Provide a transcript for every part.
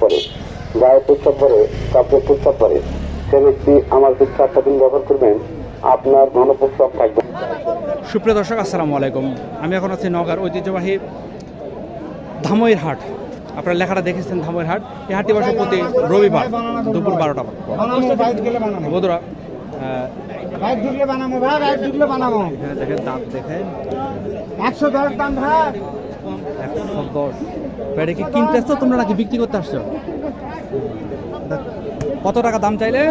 করে গায়ে করে কাপড়ে করে সে ব্যক্তি আমার ব্যবহার করবেন আপনার থাকবে। সুপ্রিয় দর্শক আসসালামু আলাইকুম। আমি এখন আছি নগার ঐতিহ্যবাহী ধামইর হাট। আপনারা লেখাটা দেখেছেন ধামইর হাট। এই হাটটি বসে প্রতি রবিবার দুপুর বারোটা বন্ধুরা এখানে দেখেন দাঁত দেখেন। একশো দশ দাম ভাই। একশো দশ এটা কি কিনতে আসছো তোমরা নাকি বিক্রি করতে আসছো? কত টাকা দাম চাইলে?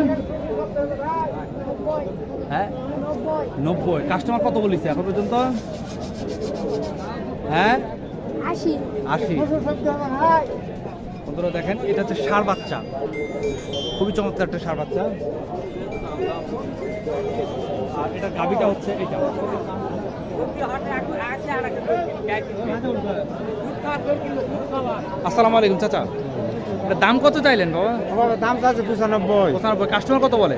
হ্যাঁ? নব্বই। কাস্টমার কত বলেছে এখন পর্যন্ত? হ্যাঁ? আশি। আশি। বন্ধুরা দেখেন এটা হচ্ছে সার বাচ্চা। খুবই চমৎকার একটা সার বাচ্চা। আর এটা গাবিটা হচ্ছে এটা আসসালামু আলাইকুম চাচা। দাম কত চাইলেন বাবা? বাবা দাম আছে পঁচানব্বই। পঁচানব্বই। কাস্টমার কত বলে?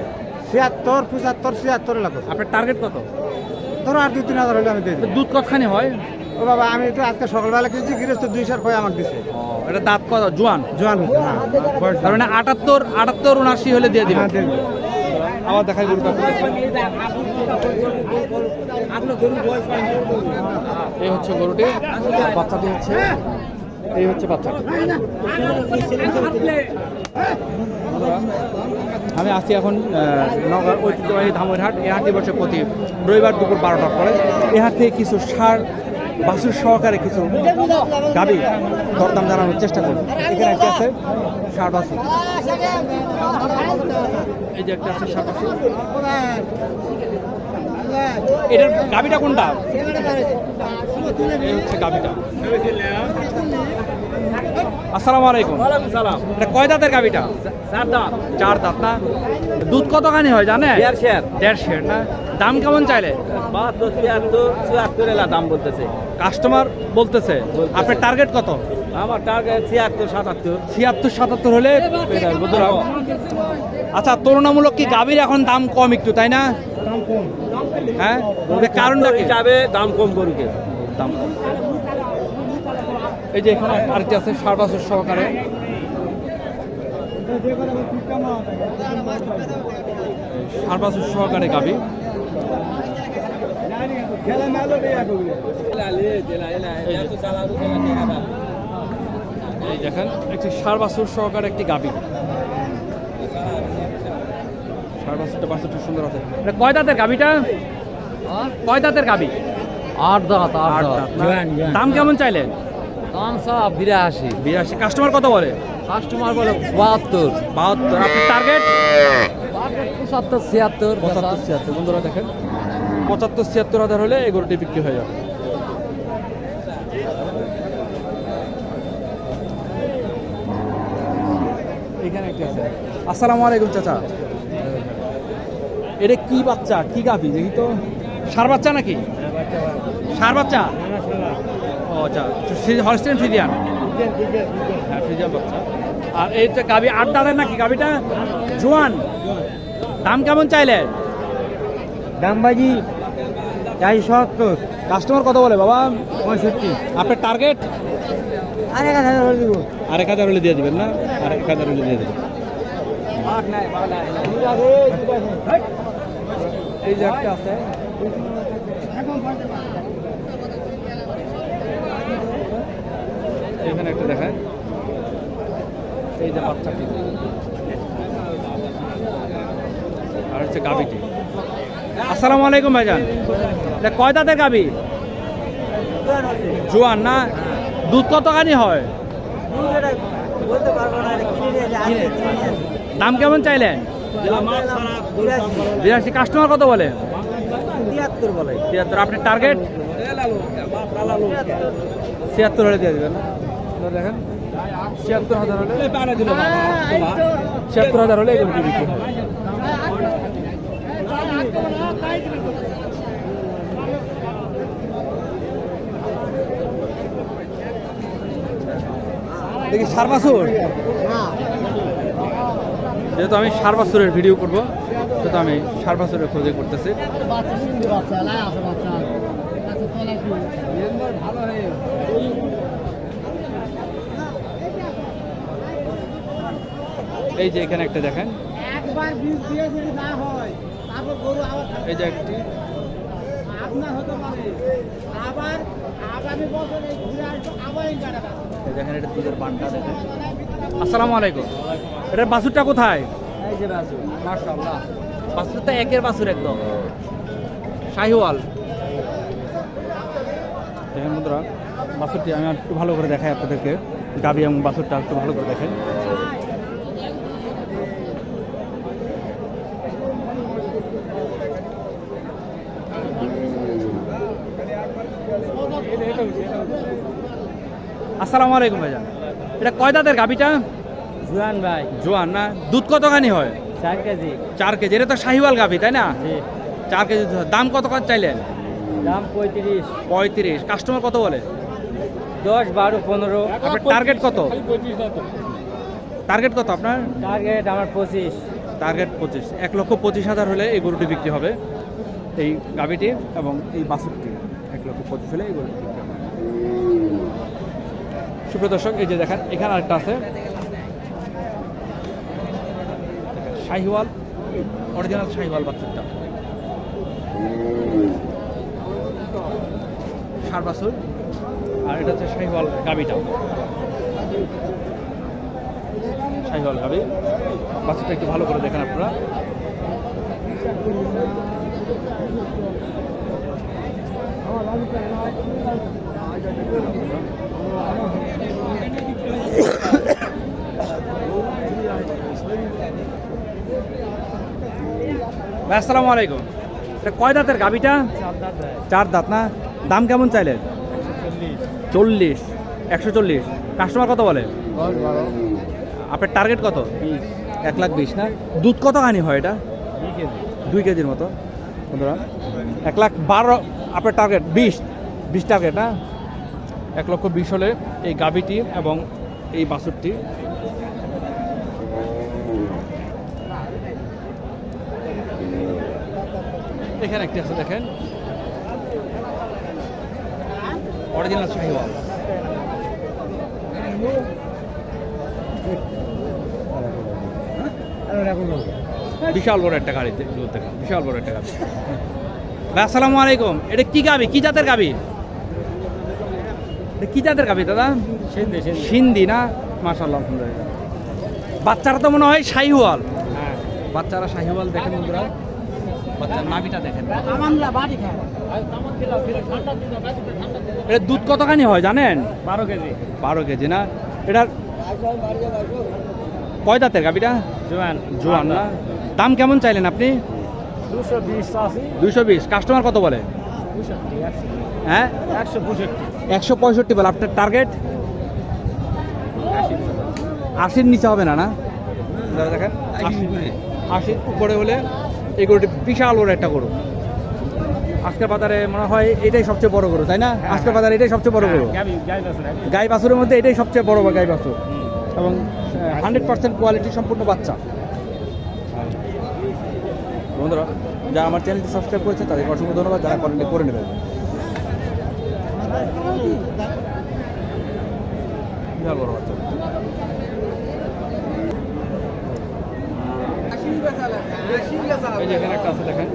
ছিয়াত্তর পঁচাত্তর ছিয়াত্তর লাগো আপনার টার্গেট কত? ধরো আর দুই তিন হাজার হলে আমি দিই দুধ কতখানি হয়? ও বাবা আমি তো আজকে সকালবেলা কিনছি গৃহস্থ দুই সার কয়ে আমাকে দিছে। এটা দাঁত কত? জোয়ান? জোয়ান হ্যাঁ তার মানে আটাত্তর আটাত্তর উনআশি হলে দিয়ে দিবেন। হ্যাঁ, দিয়ে দিবো। আবার দেখাই গরুটা এই হচ্ছে গরুটি বাচ্চাটি হচ্ছে এই হচ্ছে বাচ্চাটি আমি আছি এখন নগর ঐতিহ্যবাহী ধামের হাট এই হাটটি বসে প্রতি। রবিবার দুপুর বারোটার পরে। এই হাট থেকে কিছু সার বাসুর সহকারে কিছু গাবি দরদাম জানানোর চেষ্টা করব এখানে একটা আছে সার বাসুর এই যে একটা আছে সার বাসুর এটার গাবিটা কোনটা? এই হচ্ছে গাবিটা। আসসালামু আলাইকুম। সালাম। এটা কয় দাঁতের গাবিটা চার দাঁত। না? দুধ কতখানি হয় জানে দেড় শের না? দাম কেমন চাইলে? দাম বলতেছে। কাস্টমার বলতেছে আপনার টার্গেট কত? আমার টার্গেট ছিয়াত্তর সাতাত্তর। ছিয়াত্তর সাতাত্তর হলে আচ্ছা তুলনামূলক কি গাভীর এখন দাম কম একটু তাই না? হ্যাঁ? কারণটা কি? হিসাবে দাম কম করুকে। দাম কম। এই যে এখানে আরেকটি আছে সার বছর সহকারে। সার বছর সহকারে গাবি। এই দেখেন একটি সার বাছুর সহকারে একটি গাভী সার বাছুরটা বাছুরটা সুন্দর আছে। কয় দাঁতের গাভীটা কয় দাঁতের গাভী আট দাঁত আট দাঁত। দাম কেমন চাইলেন? দাম সব বিরাশি। বিরাশি। কাস্টমার কত বলে? কাস্টমার বলে বাহাত্তর। বাহাত্তর। আপনার টার্গেট পঁচাত্তর ছিয়াত্তর পঁচাত্তর ছিয়াত্তর। বন্ধুরা দেখেন পঁচাত্তর ছিয়াত্তর হাজার হলে এই গরুটি বিক্রি হয়ে যাবে। এখানে একটি আছে। আসসালামু আলাইকুম চাচা। এটা কি বাচ্চা? কি গাভি? দেখি তো। সার বাচ্চা নাকি? সার বাচ্চা। ও আচ্ছা। Holstein Friesian? হ্যাঁ ফ্রিজিয়ান বাচ্চা আর এইটা গাভি আট দাঁতের নাকি? গাভিটা জোয়ান। দাম কেমন চাইলে? দাম বাজি চাই সত্তর। কাস্টমার কত বলে বাবা? পঁয়ষট্টি। আপনার টার্গেট আর এক হাজার হলে দিব। আরেক হাজার হলে দিয়ে দিবেন না? আরেক হাজার হলে দিয়ে দেবেন। এই যে একটা আছে। এখানে একটা দেখায়। এই যে বাচ্চাটি। আর হচ্ছে গাবিটি আসসালামু আলাইকুম ভাইজান। এটা কয় দাঁতের গাবি জোয়ান না? দুধ কতখানি হয়? দাম কেমন চাইলেন? বিরাশি কাস্টমার কত বলে? তিয়াত্তর বলে। তিয়াত্তর। আপনার টার্গেট ছিয়াত্তর হলে দিয়ে দেবেন। দেখেন ছিয়াত্তর হাজার হলে ছিয়াত্তর হাজার হলে এগুলো বিক্রি হবে। দেখি সার বাছুর? যেহেতু আমি সার বাছুরের ভিডিও করব সেহেতু আমি সার বাছুরের খোঁজে করতেছি। বাচ্চা। এই যে এখানে একটা দেখেন। একবার বীজ দিয়ে যদি না হয় তারপর গরু আবার এই যে একটি। আপনার হতে পারে। আবার আগামী বছর এই ঘুরে আসব আবার এই গাড়াটা দেখেন এটা দুধের দেখেন। আসসালামু আলাইকুম। এটার বাছুরটা কোথায়? এই যে বাসু মাশাআল্লাহ। বাছুরটা একের বাছুর একদম। শাহিওয়াল। দেখেন বন্ধুরা বাছুরটি আমি একটু ভালো করে দেখাই আপনাদেরকে। গাবি এবং বাছুরটা একটু ভালো করে দেখেন। আসসালামু আলাইকুম ভাইজান। এটা কয় দাঁতের গাবিটা জোয়ান ভাই। জোয়ান না? দুধ কতখানি হয়? চার কেজি। চার কেজি। এটা তো শাহিওয়াল গাভি তাই না? জি। চার কেজি দাম কত কত চাইলেন? দাম পঁয়ত্রিশ। পঁয়ত্রিশ। কাস্টমার কত বলে? দশ বারো পনেরো। আপনার টার্গেট কত? টার্গেট কত আপনার? টার্গেট আমার পঁচিশ। টার্গেট পঁচিশ। এক লক্ষ পঁচিশ হাজার হলে এই গরুটি বিক্রি হবে। এই গাভিটি এবং এই বাছুরটি এক লক্ষ পঁচিশ হলে এই গরুটি সুপ্রিয় দর্শক, এই যে দেখেন, এখানে আরেকটা আছে। শাহিওয়াল অরিজিনাল শাহিওয়াল বাছুরটা ষাট বাছুর আর এটা হচ্ছে শাহিওয়াল গাবিটা শাহিওয়াল গাবি বাছুরটা একটু ভালো করে দেখেন আপনারা। ভাই আসসালামু আলাইকুম। কয় দাঁতের গাবিটা চার দাঁত না? দাম কেমন চাইলেন চল্লিশ। একশো চল্লিশ। কাস্টমার কত বলে? আপনার টার্গেট কত? এক লাখ বিশ না? দুধ কতখানি হয় এটা? দুই কেজির মতো। এক লাখ বারো আপনার টার্গেট, বিশ। বিশ টার্গেট না? এক লক্ষ বিশ হলে এই গাবিটি এবং এই বাছুরটি। এখানে একটি আছে, দেখেন। অরিজিনাল শাহিওয়াল বিশাল বড় একটা গাড়ি, দূর থেকে। বিশাল বড় একটা গাড়ি। আসসালামু আলাইকুম। এটা কি গাবি কি জাতের গাবি কি জাতের গাবি দাদা? সিন্ধি না? মাশাল্লাহ আলহামদুলিল্লাহ। বাচ্চারা তো মনে হয় শাহিওয়াল। হ্যাঁ। বাচ্চারা শাহিওয়াল দেখেন বন্ধুরা। বাচ্চার নাভিটা দেখেন। এটা দুধ কতখানি হয় জানেন? বারো কেজি। বারো কেজি না? এটার কয় দাঁতের গাবিটা জোয়ান। জোয়ান না? দাম কেমন চাইলেন আপনি? দুশো বিশ। কাস্টমার কত বলে? হ্যাঁ? একশো পঁয়ষট্টি। একশো পঁয়ষট্টি বলে আপনার টার্গেট আশির নিচে হবে না না? দেখেন আশির উপরে। হলে এই গরুটি বিশাল বড় একটা গরু। আজকের বাজারে মনে হয় এটাই সবচেয়ে বড় গরু তাই না? আজকের বাজারে এটাই সবচেয়ে বড় গরু। গাই বাসুর গাই বাছুরের মধ্যে এটাই সবচেয়ে বড় গাই বাছুর। এবং হান্ড্রেড পার্সেন্ট কোয়ালিটি সম্পূর্ণ বাচ্চা। বন্ধুরা যারা আমার চ্যানেলটি সাবস্ক্রাইব করেছে তাদেরকে অসংখ্য ধন্যবাদ। যারা করেন করে নেবেন। বিশাল বড় বাচ্চা। এই যে এখানে একটা আছে দেখেন।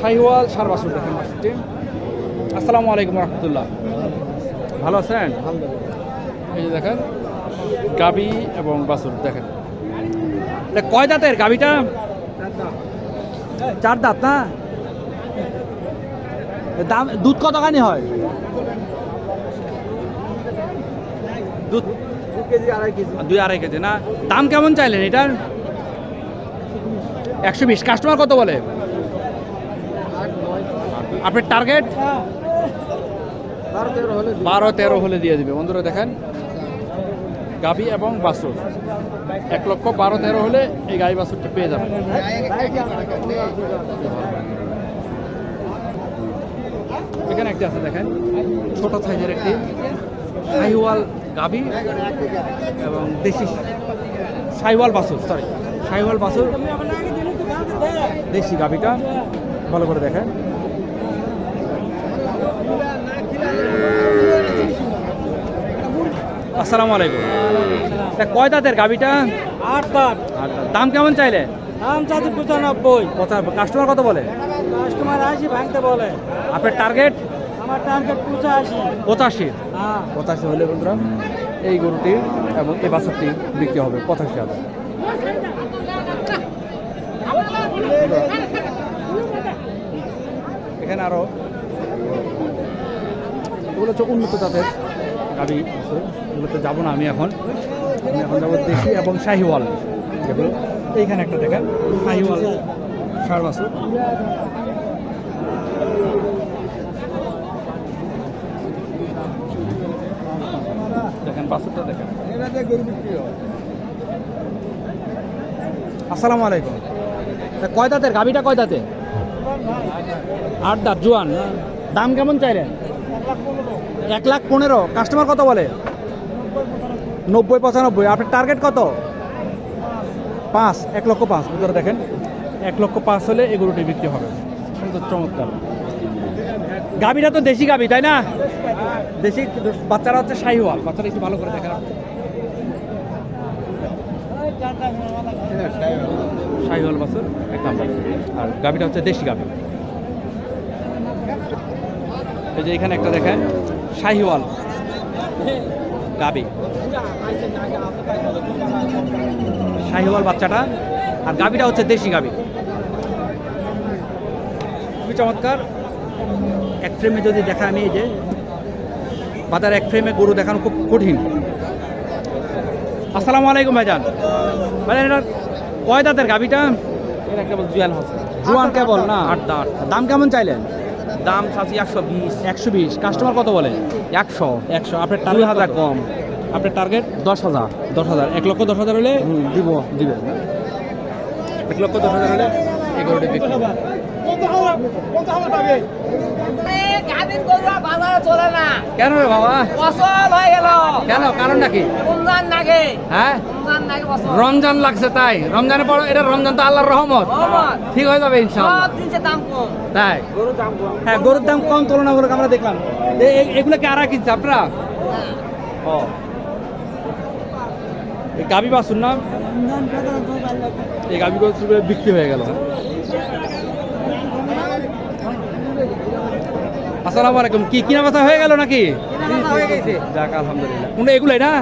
শাহিওয়াল সার বাছুর দেখেন আসসালামু আলাইকুম রহমতুল্লাহ। ভালো আছেন? এই যে দেখেন গাবি এবং বাসুর দেখেন। কয় দাঁতের? গাবিটা চার দাঁত না? দাম দুধ কতখানি হয়? দুধ কেজি দুই আড়াই কেজি না? দাম কেমন চাইলেন এটার? একশো বিশ। কাস্টমার কত বলে? আপনার টার্গেট? হলে বারো তেরো হলে দিয়ে দিবে। বন্ধুরা দেখেন। গাবি এবং বাছুর। এক লক্ষ বারো তেরো হলে এই গাই বাছুরটা পেয়ে যাবেন। এখানে একটি আছে, দেখেন। ছোট সাইজের একটি সাইওয়াল গাবি এবং দেশি সাইওয়াল বাছুর সরি সাইওয়াল বাছুর। দেশি গাবিটা ভালো করে দেখেন। আসসালামু আলাইকুম। তা কয় দাঁতের গাবিটা আট দাঁত। আর দাম কেমন চাইলে? দাম চাচ্ছে পঁচানব্বই। পঁচানব্বই। কাস্টমার কত বলে? কাস্টমার আশি ভাঙতে বলে। আপনার টার্গেট আমার টার্গেট পঁচাশি। পঁচাশি। হ্যাঁ। পঁচাশি হলে বন্ধুরা এই গরুটি এবং এই বাছরটি বিক্রি হবে পঁচাশি হাজার। এখানে আরও এগুলো হচ্ছে উন্নত জাতের গাড়ি আছে। এগুলোতে যাব না আমি এখন। আমি এখন যাব দেশি এবং শাহিওয়াল যেগুলো এইখানে একটা দেখেন, শাহিওয়াল ষাট বছর। দেখেন, বাছুরটা দেখেন। আসসালামু আলাইকুম। কয় দাঁতের? গাবিটা কয় দাঁতে আট দাঁত। জোয়ান। দাম কেমন চাইলেন? এক লাখ পনেরো। কাস্টমার কত বলে? নব্বই পঁচানব্বই। আপনার টার্গেট কত? পাঁচ, এক লক্ষ পাঁচ। ভিতরে দেখেন। এক লক্ষ পাঁচ হলে এগুলোটি বিক্রি হবে। সুন্দর, চমৎকার। গাবিটা তো দেশি গাবি তাই না? দেশি বাচ্চারা হচ্ছে শাহিওয়াল। বাচ্চারা একটু ভালো করে দেখেন। শাহিওয়াল বাছুর, এক নাম্বার। আর গাবিটা হচ্ছে দেশি গাবি এই যে এখানে একটা দেখেন শাহিওয়াল গাবি। শাহিওয়াল বাচ্চাটা আর গাবিটা হচ্ছে দেশি গাবি। খুবই চমৎকার। এক ফ্রেমে যদি দেখা আমি এই যে বাজার এক ফ্রেমে গরু দেখানো খুব কঠিন। আসসালামু আলাইকুম ভাইজান। ভাইজান এটা কয় দাঁতের গাবিটা? এটা কেবল জুয়াল হচ্ছে জুয়ান কেবল না? আট দাঁত। দাম কেমন চাইলেন? দাম চাচ্ছি একশো বিশ। একশো বিশ। কাস্টমার কত বলে? একশো। একশো। আপনার দুই হাজার? কম। আপনার টার্গেট দশ হাজার। দশ হাজার। এক লক্ষ দশ হাজার হলে? দিব দিবে। এক লক্ষ দশ হাজার হলে? বিক্রি কেন রে বাবা? ফসল হয়ে গেল কেন? কারণটা কি? রমজান নাগে হ্যাঁ? রমজান লাগছে তাই। রমজানের পর এটা রমজান তো আল্লাহর রহমত। ঠিক হয়ে যাবে ইনশাআল্লাহ। দাম কম তাই? হ্যাঁ গরুর দাম কম তুলনামূলক আমরা দেখলাম। এগুলো কি আরা কিনছে? আপনারা? ও। এই গাবি বাসুর না? এই গাবি বাসুর বিক্রি হয়ে গেল। আসসালামু আলাইকুম। কি কিনা বেচা হয়ে গেল নাকি? যাক আলহামদুলিল্লাহ। কোনটা এগুলাই না?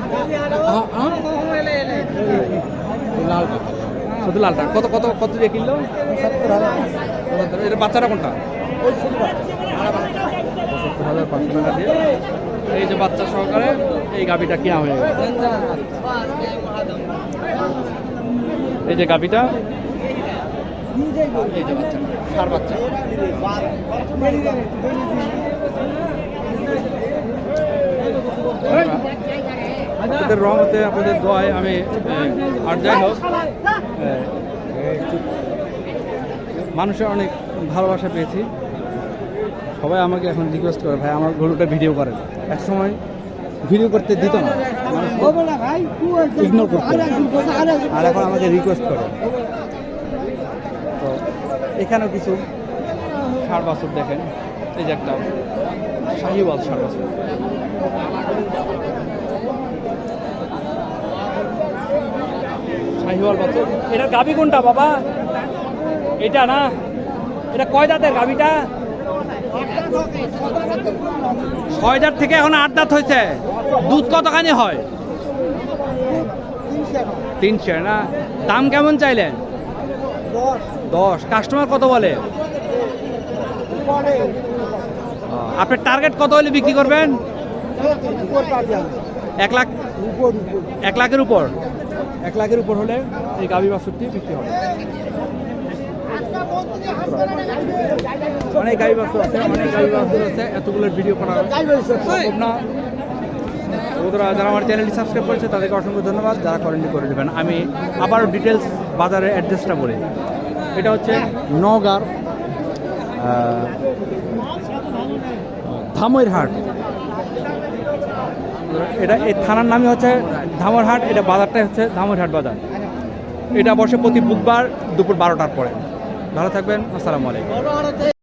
শুধু লালটা। কত কত কত দিয়ে কিনলো? এটা বাচ্চাটা কোনটা? পঁচাত্তর হাজার পাঁচশো টাকা দিয়ে। এই যে বাচ্চা সহকারে এই গাবিটা কেনা হয়ে গেল। এই যে গাবিটা এই যে বাচ্চা সার বাচ্চা। আপনাদের রহমতে আপনাদের দোয়ায় আমি আর যাই হোক মানুষের অনেক ভালোবাসা পেয়েছি। সবাই আমাকে এখন রিকোয়েস্ট করে ভাই আমার গরুটা ভিডিও করেন এক সময় ভিডিও করতে দিত না। ইগনোর করতে। আর এখন আমাকে রিকোয়েস্ট করে। এখানেও কিছু ষাট বছর দেখেন। এই যে একটা শাহিওয়াল ষাট বছর। শাহিওয়াল বছর। এটার গাবি কোনটা বাবা? এটা না? এটা কয় দাঁতের গাবিটা? ছয় থেকে এখন আট দাঁত হয়েছে। দুধ কতখানি হয়? তিনশো না? দাম কেমন চাইলেন? দশ। কাস্টমার কত বলে? আপনার টার্গেট কত হলে বিক্রি করবেন? এক লাখ এক লাখের উপর। এক লাখের উপর হলে এই গাভী বাছুরটি বিক্রি হবে। অনেক গাভী বাছুর আছে, অনেক গাভী বাছুর আছে। এতগুলোর ভিডিও করা না। ওরা যারা আমার চ্যানেলটি সাবস্ক্রাইব করেছে, তাদেরকে অসংখ্য ধন্যবাদ। যারা করেননি, করে দেবেন আমি আবার ডিটেলস বাজারের অ্যাড্রেসটা বলি। এটা হচ্ছে নগার ধামইরহাট এটা এই থানার নামই হচ্ছে ধামরহাট, এটা বাজারটাই হচ্ছে ধামরহাট বাজার। এটা বসে প্রতি বুধবার দুপুর বারোটার পরে। ভালো থাকবেন, আসসালামু আলাইকুম।